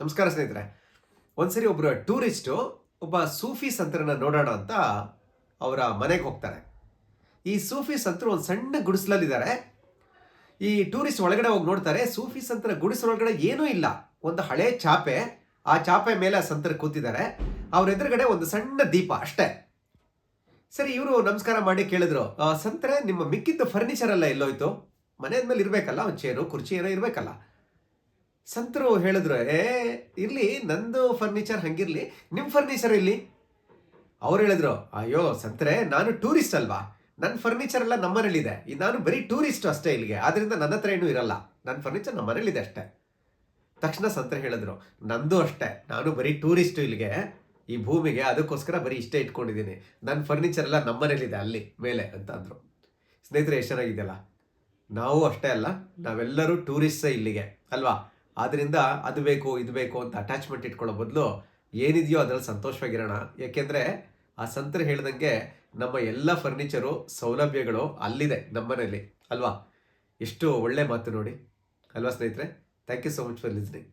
ನಮಸ್ಕಾರ ಸ್ನೇಹಿತರೆ. ಒಂದ್ಸರಿ ಒಬ್ಬರು ಟೂರಿಸ್ಟು ಒಬ್ಬ ಸೂಫಿ ಸಂತರನ್ನ ನೋಡೋಣ ಅಂತ ಅವರ ಮನೆಗೆ ಹೋಗ್ತಾರೆ. ಈ ಸೂಫಿ ಸಂತರು ಒಂದು ಸಣ್ಣ ಗುಡಿಸಲಲ್ಲಿದ್ದಾರೆ ಈ ಟೂರಿಸ್ಟ್ ಒಳಗಡೆ ಹೋಗಿ ನೋಡ್ತಾರೆ ಸೂಫಿ ಸಂತರ ಗುಡಿಸಲೊಳಗಡೆ ಏನೂ ಇಲ್ಲ. ಒಂದು ಹಳೆ ಚಾಪೆ ಆ ಚಾಪೆ ಮೇಲೆ ಆ ಸಂತರು ಕೂತಿದ್ದಾರೆ. ಅವ್ರ ಎದುರುಗಡೆ ಒಂದು ಸಣ್ಣ ದೀಪ ಅಷ್ಟೇ. ಸರಿ ಇವರು ನಮಸ್ಕಾರ ಮಾಡಿ ಕೇಳಿದ್ರು "ಆ, ಸಂತರೆ ನಿಮ್ಮ ಮಿಕ್ಕಿದ್ದ ಫರ್ನಿಚರ್ ಎಲ್ಲ ಎಲ್ಲೋಯ್ತು? ಮನೆ ಮೇಲೆ ಇರಬೇಕಲ್ಲ ಒಂದು ಚೇರು ಕುರ್ಚಿ ಏನೋ ಇರಬೇಕಲ್ಲ? ಸಂತರು ಹೇಳಿದ್ರು, ಏ, ಇರಲಿ, ನಂದು ಫರ್ನಿಚರ್ ಹಂಗಿರಲಿ ನಿಮ್ಮ ಫರ್ನಿಚರ್ ಇಲ್ಲಿ ಅವ್ರು ಹೇಳಿದ್ರು, ಅಯ್ಯೋ, ಸಂತರೆ, ನಾನು ಟೂರಿಸ್ಟ್ ಅಲ್ವಾ? ನನ್ನ ಫರ್ನಿಚರ್ ಎಲ್ಲ ನಮ್ಮನೇಲಿದೆ ಈ ನಾನು ಬರೀ ಟೂರಿಸ್ಟ್ ಅಷ್ಟೇ ಇಲ್ಲಿಗೆ. ಆದ್ರಿಂದ ನನ್ನ ಹತ್ರ ಏನೂ ಇರಲ್ಲ. ನನ್ನ ಫರ್ನಿಚರ್ ನಮ್ಮನೇಲಿದೆ ಅಷ್ಟೇ. ತಕ್ಷಣ ಸಂತರು ಹೇಳಿದ್ರು, ನಂದು ಅಷ್ಟೇ. ನಾನು ಬರೀ ಟೂರಿಸ್ಟ್ ಇಲ್ಲಿಗೆ. ಈ ಭೂಮಿಗೆ ಅದಕ್ಕೋಸ್ಕರ ಬರೀ ಇಷ್ಟೇ ಇಟ್ಕೊಂಡಿದ್ದೀನಿ. ನನ್ನ ಫರ್ನಿಚರ್ ಎಲ್ಲ ನಮ್ಮನೇಲಿದೆ ಅಲ್ಲಿ, ಮೇಲೆ, ಅಂತ ಅಂದರು. ಸ್ನೇಹಿತರೆ, ಎಷ್ಟು ಚೆನ್ನಾಗಿದೆಯಲ್ಲ? ನಾವು ಅಷ್ಟೇ ಅಲ್ಲ, ನಾವೆಲ್ಲರೂ ಟೂರಿಸ್ಟೇ ಇಲ್ಲಿಗೆ, ಅಲ್ವಾ? ಆದ್ರಿಂದ ಅದು ಬೇಕು, ಇದು ಬೇಕು ಅಂತ ಅಟ್ಯಾಚ್ಮೆಂಟ್ ಇಟ್ಕೊಳ್ಳೋ ಬದಲು ಏನಿದೆಯೋ ಅದರಲ್ಲಿ ಸಂತೋಷವಾಗಿರೋಣ. ಯಾಕೆಂದರೆ ಆ ಸಂತರು ಹೇಳಿದಂಗೆ ನಮ್ಮ ಎಲ್ಲ ಫರ್ನಿಚರು ಸೌಲಭ್ಯಗಳು ಅಲ್ಲಿದೆ ನಮ್ಮನೇಲಿ ಅಲ್ವಾ? ಎಷ್ಟು ಒಳ್ಳೆ ಮಾತು ನೋಡಿ. ಅಲ್ವಾ ಸ್ನೇಹಿತರೆ? Thank you so much for listening